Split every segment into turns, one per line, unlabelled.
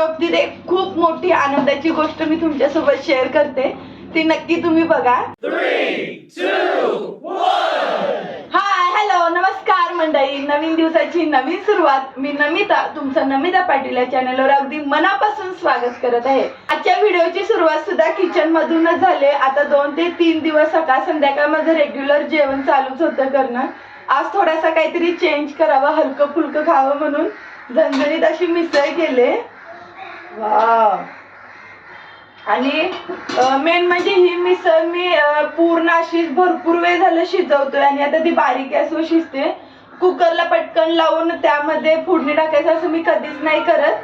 बाबतीत एक खूप मोठी आनंदाची गोष्ट मी तुमच्यासोबत शेअर करते. ती नक्की तुम्ही बघा. हाय हॅलो नमस्कार मंडळी. नवीन दिवसाची नवीन सुरुवात. मी नमिता तुमचं नमिता पाटील या चॅनलवर अगदी मनापासून स्वागत करत आहे. आजच्या व्हिडिओची सुरुवात सुद्धा किचन मधूनच झाले आता दोन ते तीन दिवस सकाळ संध्याकाळ माझं रेग्युलर जेवण चालूच होतं करणं. आज थोडासा काहीतरी चेंज करावा हलकं फुलकं खावं म्हणून झणझणीत अशी मिसळ केले आणि मेन म्हणजे ही मिसळ मी पूर्ण अशी भरपूर वेळ झालं शिजवतोय आणि आता ती बारीक गॅसवर शिजते. कुकरला पटकन लावून त्यामध्ये फोडणी टाकायचं असं मी कधीच नाही करत.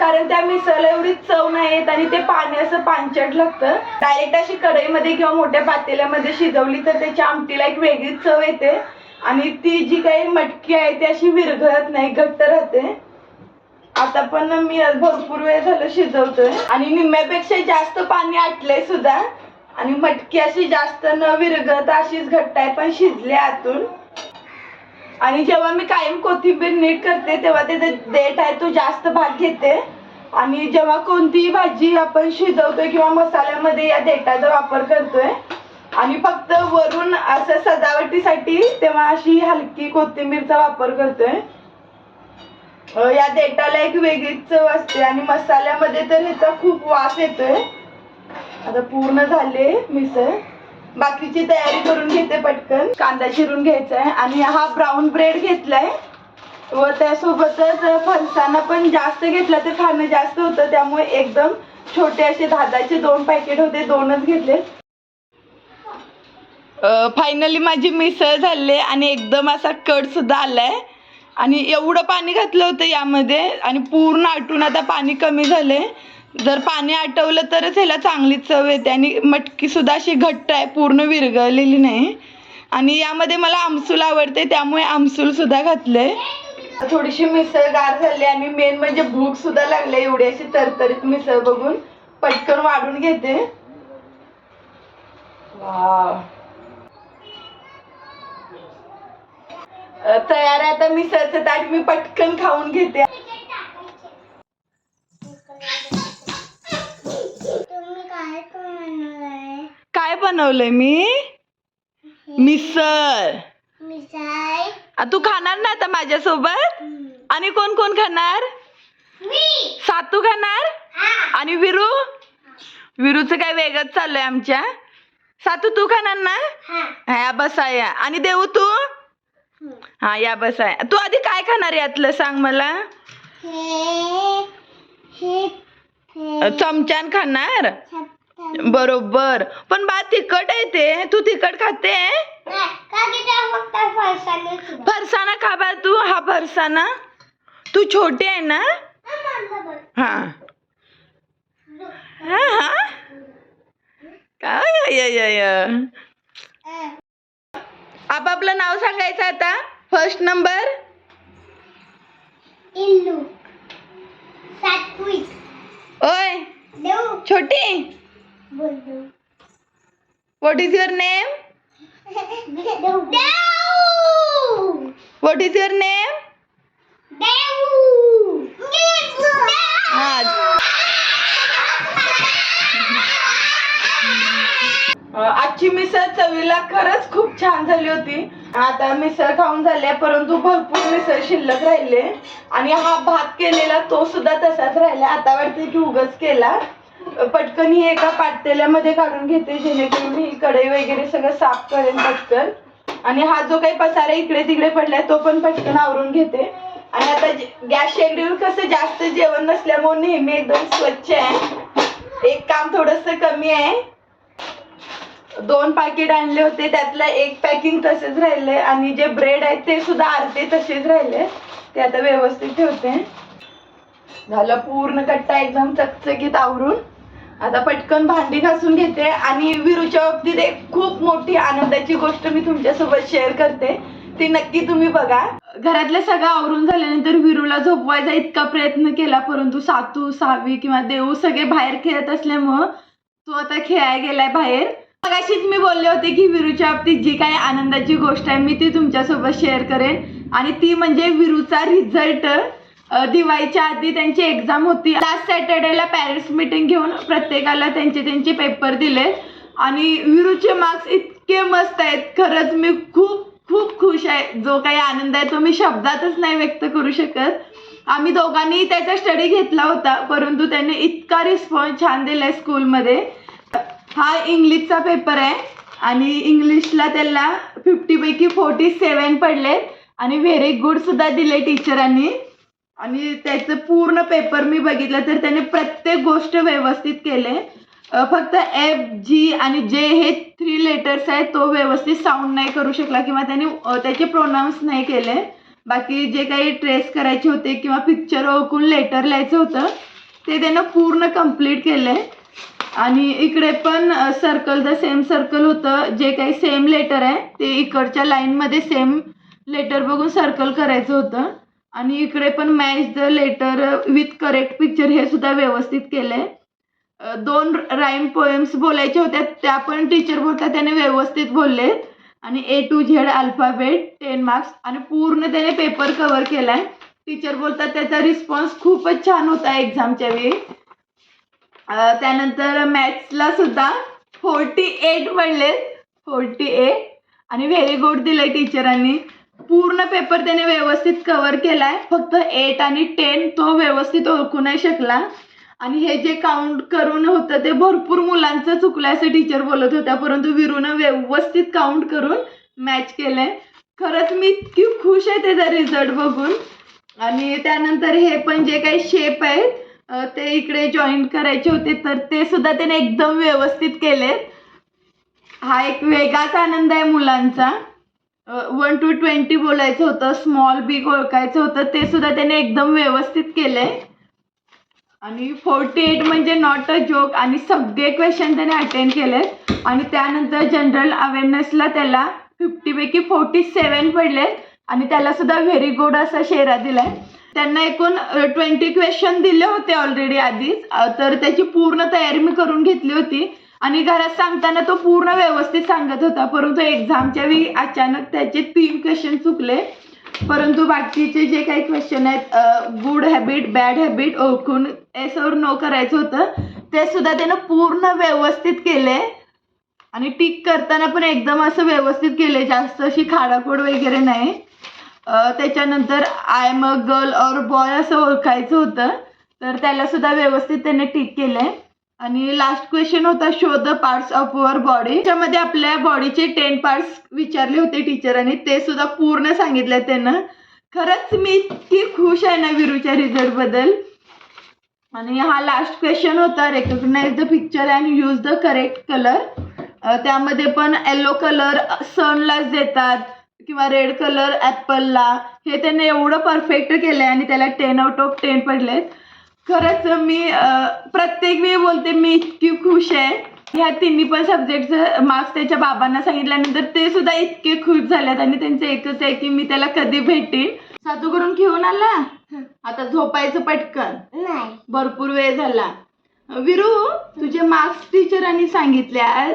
कारण त्या मिसळला एवढी चव नाही येत आणि ते पाणी असं पांचट लागतं. डायरेक्ट अशी कढईमध्ये किंवा मोठ्या पातेल्यामध्ये शिजवली तर त्याच्या आमटीला एक वेगळीच चव येते. आणि ती जी काही मटकी आहे ती अशी विरघळत नाही घट्ट राहते. आता पण मी भरपूर वेळ झालं शिजवतोय. आणि निम्म्यापेक्षा जास्त पाणी आटलंय सुद्धा. आणि मटकी अशी जास्त न विरघळत अशीच घट्ट आहे पण शिजले आतून. आणि जेव्हा मी कायम कोथिंबीर नीट करते तेव्हा ते देठ आहे तो जास्त भाग घेते. आणि जेव्हा कोणतीही भाजी आपण शिजवतोय किंवा मसाल्यामध्ये या देठाचा वापर करतोय आणि फक्त वरून असं सजावटीसाठी तेव्हा अशी हलकी कोथिंबीरचा वापर करतोय. या देटाला एक वेगळीच चव असते आणि मसाल्यामध्ये तर ह्याचा खूप वास येतोय. आता पूर्ण झाले मिसळ. बाकीची तयारी करून घेते पटकन. कांदा चिरून घ्यायचा आहे आणि हा ब्राऊन ब्रेड घेतलाय. व त्यासोबतच फरसाणा पण जास्त घेतला तर खाणं जास्त होतं त्यामुळे एकदम छोटे असे धादाचे दोन पॅकेट होते दोनच घेतले. फायनली माझी मिसळ झाली आणि एकदम असा कट सुद्धा आलाय. आणि एवढं पाणी घातलं होतं यामध्ये आणि पूर्ण आटून आता पाणी कमी झालं आहे जर पाणी आटवलं तरच ह्याला चांगली चव येते आणि मटकीसुद्धा अशी घट्ट आहे पूर्ण विरघळलेली नाही. आणि यामध्ये मला आमसूल आवडते त्यामुळे आमसूलसुद्धा घातलं आहे थोडीशी मिसळ गार झाली आणि मेन म्हणजे भूक सुद्धा लागली एवढी अशी तरतरीत मिसळ बघून. पटकन वाढून घेते. वा तयार आहे आता मिसळचं ताट मी पटकन खाऊन घेते.
काय बनवलंय?
मी? मिसळ. तू खाणार ना आता माझ्यासोबत? आणि कोण कोण खाणार? सातू खाणार?
हा.
आणि विरू? विरूचं काय वेगळंच चाललंय आमच्या. सातू तू खाणार ना?
हा
बसा या. आणि देऊ तू? हा या बस आहे. तू आधी काय खाणार यातलं सांग मला? चमचान चमच्यान खाणार? बरोबर. पण बा तिखट आहे ते. तू तिखट खाते?
फरसाना
फरसाणा खा बा तू. हा फरसाणा. तू छोटी आहे ना? हा. हा हा. काय आपापलं नाव सांगायचं आता? फर्स्ट नंबर
इल्लू.
ओय
देऊ.
छोटी.
बोल
व्हॉट इज युअर नेम
देऊ.
व्हॉट इज युअर नेम
देऊ.
हा. आजची मिसळ चवीला खरंच खूप छान झाली होती. आता मिसळ खाऊन झाल्या परंतु भरपूर मिसळ शिल्लक राहिले. आणि हा भात केलेला तो सुद्धा तसाच राहिला. आता वाटते की उगच केला. पटकन ही एका पातेल्यामध्ये काढून घेते जेणेकरून ही कढई वगैरे सगळं साफ करेन पटकन. आणि हा जो काही पसारा इकडे तिकडे पडलाय तो पण पटकन आवरून घेते. आणि आता गॅस शेगडीवर कसं जास्त जेवण नसल्यामुळे नेहमी एकदम स्वच्छ आहे. एक काम थोडस कमी आहे. दोन पाकिट आणले होते त्यातलं एक पॅकिंग तसेच राहिले आणि जे ब्रेड आहेत ते सुद्धा अर्धे तसेच राहिले. ते आता व्यवस्थित ठेवते. झालं पूर्ण कट्टा एकदम चकचकीत आवरून. आता पटकन भांडी घासून घेते आणि विरूच्या बाबतीत एक खूप मोठी आनंदाची गोष्ट मी तुमच्यासोबत शेअर करते. ती नक्की तुम्ही बघा. घरातलं सगळं आवरून झाल्यानंतर विरूला झोपवायचा इतका प्रयत्न केला परंतु सातू सावी किंवा देऊ सगळे बाहेर खेळत असल्यामुळं तो आता खेळायला गेलाय बाहेर. मगाशीच मी बोलले होते की विरूच्या बाबतीत जी काही आनंदाची गोष्ट आहे मी ती तुमच्यासोबत शेअर करेन. आणि ती म्हणजे विरूचा रिझल्ट दिवाळीच्या आधी त्यांची एक्झाम होती. लास्ट सॅटर्डेला पॅरेंट्स मीटिंग घेऊन प्रत्येकाला त्यांचे त्यांचे पेपर दिले. आणि विरूचे मार्क्स इतके मस्त आहेत. खरंच मी खूप खूप खुश आहे. जो काही आनंद आहे तो मी शब्दातच नाही व्यक्त करू शकत. आम्ही दोघांनी त्याचा स्टडी घेतला होता परंतु त्याने इतका रिस्पॉन्स छान दिलाय स्कूलमध्ये हा इंग्लिशचा पेपर आहे आणि इंग्लिशला त्याला फिफ्टीपैकी फोर्टी सेवन पडलेत आणि व्हेरी गुड सुद्धा दिले टीचरांनी. आणि त्याचं पूर्ण पेपर मी बघितलं तर त्याने प्रत्येक गोष्ट व्यवस्थित केले. फक्त एफ जी आणि जे हे थ्री लेटर्स आहेत तो व्यवस्थित साऊंड नाही करू शकला किंवा त्याने त्याचे प्रोनाऊन्स नाही केले. बाकी जे काही ट्रेस करायचे होते किंवा पिक्चर ओळखून लेटर लिहायचं होतं ते त्यानं पूर्ण कंप्लीट केलं. आणि इकडे पण सर्कल द सेम सर्कल होतं. जे काही सेम लेटर आहे ते इकडच्या लाईनमध्ये सेम लेटर बघून सर्कल करायचं होतं. आणि इकडे पण match the letter with correct picture हे सुद्धा व्यवस्थित केलं आहे दोन राईम पोएम्स बोलायच्या होत्या त्या पण टीचर बोलता त्याने व्यवस्थित बोललेत. आणि A to Z alphabet ten marks आणि पूर्ण त्याने पेपर कव्हर केलाय. टीचर बोलतात त्याचा रिस्पॉन्स खूपच छान होता एक्झामच्या वेळी. त्यानंतर मॅथ्सला सुद्धा फोर्टी एट म्हणले फोर्टी एट आणि व्हेरी गुड दिलंय टीचरांनी. पूर्ण पेपर त्याने व्यवस्थित कव्हर केलाय. फक्त एट आणि टेन तो व्यवस्थित ओळखू नाही शकला. आणि हे जे काउंट करून होतं ते भरपूर मुलांचं चुकलं असं टीचर बोलत होत्या. परंतु विरूनं व्यवस्थित काउंट करून मॅच केलंय. खरंच मी इतकी खुश आहे त्याचा रिझल्ट बघून. आणि त्यानंतर हे पण जे काही शेप आहेत ते इकडे जॉईन करायचे होते तर ते सुद्धा त्याने एकदम व्यवस्थित केलेत. हा एक वेगळाच आनंद आहे मुलांचा. वन टू ट्वेंटी बोलायचं होतं स्मॉल बिग ओळखायचं होतं ते सुद्धा त्याने एकदम व्यवस्थित केलंय. आणि फोर्टी एट म्हणजे नॉट अ जोक आणि सगळे क्वेश्चन त्याने अटेंड केले आणि त्यानंतर जनरल अवेअरनेसला त्याला फिफ्टीपैकी फोर्टी सेवन पडले आणि त्याला सुद्धा व्हेरी गुड असा शेरा दिलाय. त्यांना एकूण ट्वेंटी क्वेश्चन दिले होते ऑलरेडी आधीच. तर त्याची पूर्ण तयारी मी करून घेतली होती. आणि घरात सांगताना तो पूर्ण व्यवस्थित सांगत होता. परंतु एक्झामच्या वेळी अचानक त्याचे तीन क्वेश्चन चुकले. परंतु बाकीचे जे काही क्वेश्चन आहेत गुड हॅबिट बॅड हॅबिट ओळखून एसवर नो करायचं होतं ते सुद्धा त्यानं पूर्ण व्यवस्थित केले. आणि टिक करताना पण एकदम असं व्यवस्थित केले. जास्त अशी खाडाखोड वगैरे नाही. त्याच्यानंतर आय एम अ गर्ल और बॉय असं ओळखायचं होतं. तर त्याला सुद्धा व्यवस्थित त्याने टिक केलंय. आणि लास्ट क्वेश्चन होता show the parts of your body त्याच्यामध्ये आपल्या बॉडीचे टेन पार्ट्स विचारले होते टीचरांनी ते सुद्धा पूर्ण सांगितले त्यानं. खरंच मी इतकी खुश आहे ना विरूच्या रिझल्टबद्दल. आणि हा लास्ट क्वेश्चन होता recognise the picture and use the correct colour त्यामध्ये पण येलो कलर सनलाच देतात. किंवा रेड कलर ॲपलला हे त्याने एवढं परफेक्ट केलं आहे आणि त्याला टेन आउट ऑफ टेन पडलेत. खरंच मी प्रत्येक वेळी बोलते मी इतकी खुश आहे. ह्या तिन्ही पण सब्जेक्टचं मार्क्स त्याच्या बाबांना सांगितल्यानंतर ते सुद्धा इतके खुश झालेत आणि त्यांचं एकच आहे की मी त्याला कधी भेटेन. सातू करून घेऊन आला? आता झोपायचं पटकन.
नाही.
भरपूर वेळ झाला. विरू तुझे मार्क्स टीचरांनी सांगितले आज.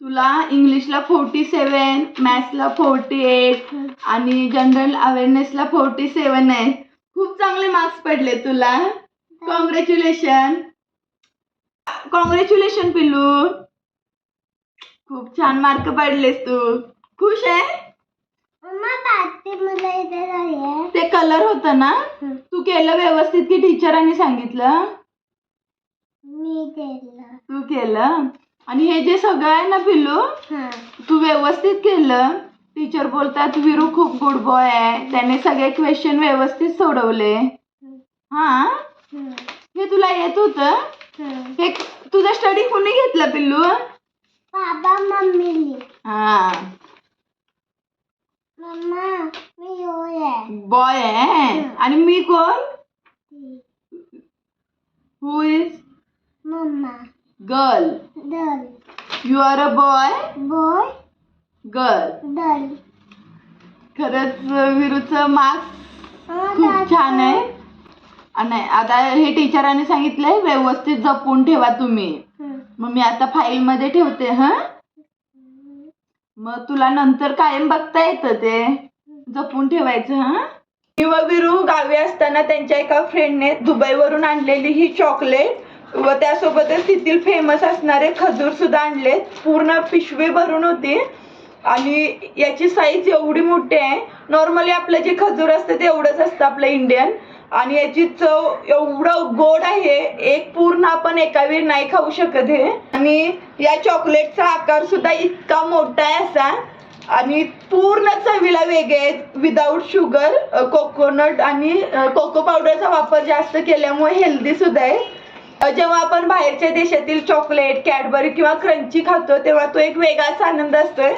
तुला इंग्लिशला फोर्टी सेवन मॅथ्सला फोर्टी एट आणि जनरल अवेअरनेसला फोर्टी सेवन आहे खूप चांगले मार्क्स पडले तुला. कॉंग्रॅच्युलेशन कॉंग्रॅच्युलेशन पिल्लू. खूप छान मार्क पडलेस तू. खुश आहे? ते कलर होतं ना? तू केलं व्यवस्थित की टीचरांनी सांगितलं?
मी केलं.
तू केलं? आणि हे जे सगळं आहे ना पिल्लू
हा.
तू व्यवस्थित केलं. टीचर बोलतात विरू खूप गुड बॉय आहे. त्याने सगळे क्वेश्चन व्यवस्थित सोडवले. हा. हे. तुला येत होतं. हे. तुझा स्टडी कुणी घेतला पिल्लू?
बाबा
हा.
मम्मा आहे.
बॉय आहे? आणि मी कोण? Who is
mamma.
Girl
doll
you are a boy
boy
girl
doll
खरंच विरूचं मार्क्स खूप छान आहे. आणि नाही आता हे टीचरांनी सांगितलंय व्यवस्थित जपून ठेवा तुम्ही. मग मी आता फाईल मध्ये ठेवते हा? मग तुला नंतर कायम बघता येतं ते. जपून ठेवायचं हा? मी व विरू गावी असताना त्यांच्या एका फ्रेंडने दुबईवरून आणलेली ही चॉकलेट व त्यासोबतच तेथील फेमस असणारे खजूर सुद्धा आणलेत. पूर्ण पिशवी भरून होती. आणि याची साईज एवढी मोठी आहे. नॉर्मली आपलं जे खजूर असतं ते एवढंच असतं आपलं इंडियन आणि याची चव एवढं गोड आहे. एक पूर्ण आपण एका वेळी नाही खाऊ शकत हे. आणि या चॉकलेटचा आकार सुद्धा इतका मोठा आहे असा. आणि पूर्ण चवीला वेगळे आहेत विदाऊट शुगर कोकोनट आणि कोको पावडरचा वापर जास्त केल्यामुळे हेल्दी सुद्धा आहे. जेव्हा आपण बाहेरच्या देशातील चॉकलेट कॅडबरी किंवा क्रंची खातो तेव्हा तो एक वेगळाच आनंद असतोय.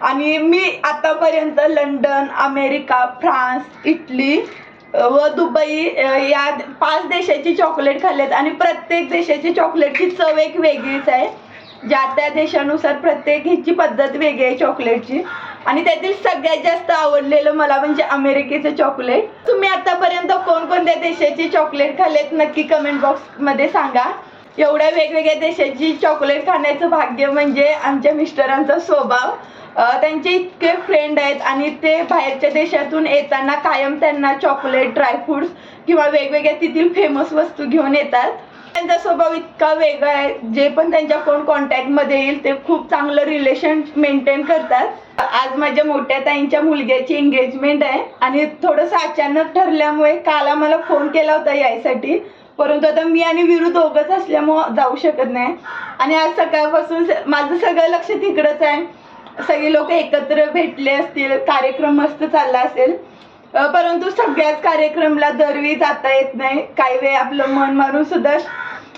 आणि मी आतापर्यंत लंडन अमेरिका फ्रान्स इटली व दुबई या पाच देशाची चॉकलेट खाल्लेत. आणि प्रत्येक देशाची चॉकलेटची चव एक वेगळीच आहे. ज्या त्या देशानुसार प्रत्येक ह्याची पद्धत वेगळी आहे चॉकलेटची आणि त्यातील सगळ्यात जास्त आवडलेलं मला म्हणजे अमेरिकेचं चॉकलेट तुम्ही आतापर्यंत कोणकोणत्या देशाची चॉकलेट खाल्लेत नक्की कमेंट बॉक्समध्ये सांगा. एवढ्या वेगवेगळ्या देशाची चॉकलेट खाण्याचं भाग्य म्हणजे आमच्या मिस्टरांचा स्वभाव. त्यांचे इतके फ्रेंड आहेत आणि ते बाहेरच्या देशातून येताना कायम त्यांना चॉकलेट ड्रायफ्रुट्स किंवा वेगवेगळ्या तेथील फेमस वस्तू घेऊन येतात. त्यांचा स्वभाव इतका वेगळा आहे. जे पण त्यांच्या कोण कॉन्टॅक्टमध्ये येईल ते खूप चांगलं रिलेशन मेंटेन करतात. आज माझ्या मोठ्या ताईंच्या मुलग्याची एंगेजमेंट आहे. आणि थोडंसं अचानक ठरल्यामुळे काल आम्हाला फोन केला होता यायसाठी. परंतु आता मी आणि विरुद्ध दोघंच असल्यामुळं जाऊ शकत नाही. आणि आज सकाळपासून माझं सगळं लक्ष तिकडंच आहे. सगळे लोक एकत्र भेटले असतील कार्यक्रम मस्त चालला असेल. परंतु सगळ्याच कार्यक्रमला दरवेळी जाता येत नाही. काही वेळ आपलं मन मारून सुद्धा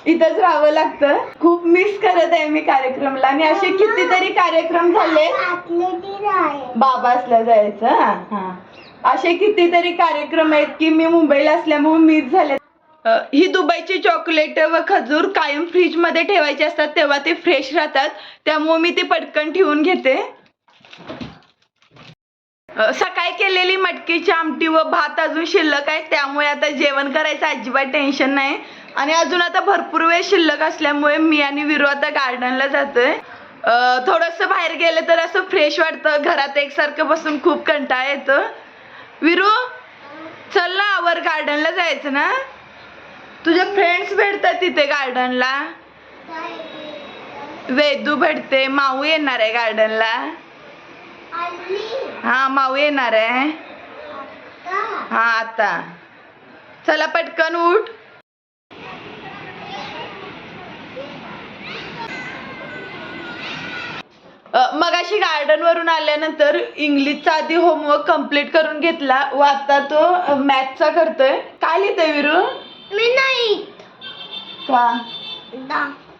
इथंच राहावं लागतं. खूप मिस करत आहे मी कार्यक्रमला. आणि असे कितीतरी कार्यक्रम झाले. बाबासला जायचं हा हा. असे कितीतरी कार्यक्रम आहेत की मी मुंबईला असल्यामुळे मिस झाले. ही दुबईची चॉकलेट व खजूर कायम फ्रीजमध्ये ठेवायचे असतात तेव्हा ते फ्रेश राहतात. त्यामुळे मी ते पटकन ठेवून घेते. सकाळी केलेली मटकीची आमटी व भात अजून शिल्लक आहे. त्यामुळे आता जेवण करायचं अजिबात टेन्शन नाही. आणि अजून आता भरपूर वेळ शिल्लक असल्यामुळे मी आणि विरू आता गार्डनला जातोय. थोडंसं बाहेर गेलं तर असं फ्रेश वाटतं. घरात एकसारखं बसून खूप कंटाळा येतं. विरू चल ना आवर गार्डनला जायचं ना? तुझे फ्रेंड्स भेटतात तिथे गार्डनला वेदू भेटते माऊ येणार आहे गार्डनला हा माऊ येणार आहे. हा आता. चला पटकन उठ. मग अशी गार्डन वरून आल्यानंतर इंग्लिशचा आधी होमवर्क कंप्लीट करून घेतला. व आता तो मॅथचा करतोय. काय लिहितोय विरू?
मी नाही.
का?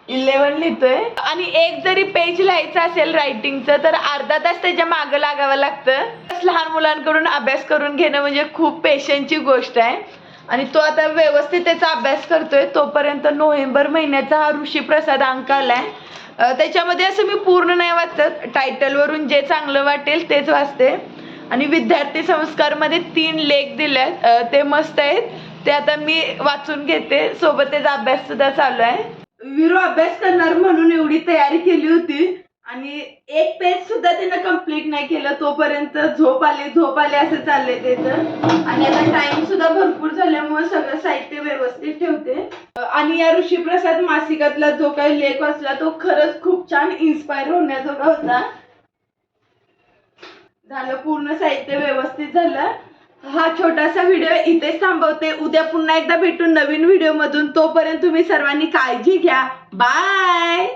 दा
इलेवन लिहितोय. आणि एक जरी पेज लिहायचं असेल रायटिंगचं तर अर्धा तास त्याच्या मागं लागावं लागतं. लहान मुलांकडून अभ्यास करून घेणं म्हणजे खूप पेशन्सची गोष्ट आहे. आणि तो आता व्यवस्थित त्याचा अभ्यास करतोय. तोपर्यंत नोव्हेंबर महिन्याचा हा ऋषीप्रसाद अंक आलाय. त्याच्यामध्ये असं मी पूर्ण नाही वाचत. टायटलवरून जे चांगलं वाटेल तेच वाचते. आणि विद्यार्थी संस्कारमध्ये तीन लेख दिले आहेत ते मस्त आहेत. ते आता मी वाचून घेते. सोबतच अभ्याससुद्धा अभ्यास सुद्धा चालू आहे. विरू अभ्यास करणार म्हणून एवढी तयारी केली होती. आणि एक पेज सुद्धा त्यानं कंप्लीट नाही केलं तोपर्यंत झोप आली झोप आली असं चाललंय त्याचं. आणि आता टाइम सुद्धा भरपूर झाल्यामुळे सगळं साहित्य व्यवस्थित ठेवते. आणि या ऋषीप्रसाद मासिकातला जो काही लेख वाचला तो खरंच खूप छान इन्स्पायर होण्याजोगा होता. झालं पूर्ण साहित्य व्यवस्थित झालं. हा छोटासा व्हिडिओ इथेच थांबवते. उद्या पुन्हा एकदा भेटून नवीन व्हिडिओ मधून. तोपर्यंत तुम्ही सर्वांनी काळजी घ्या. बाय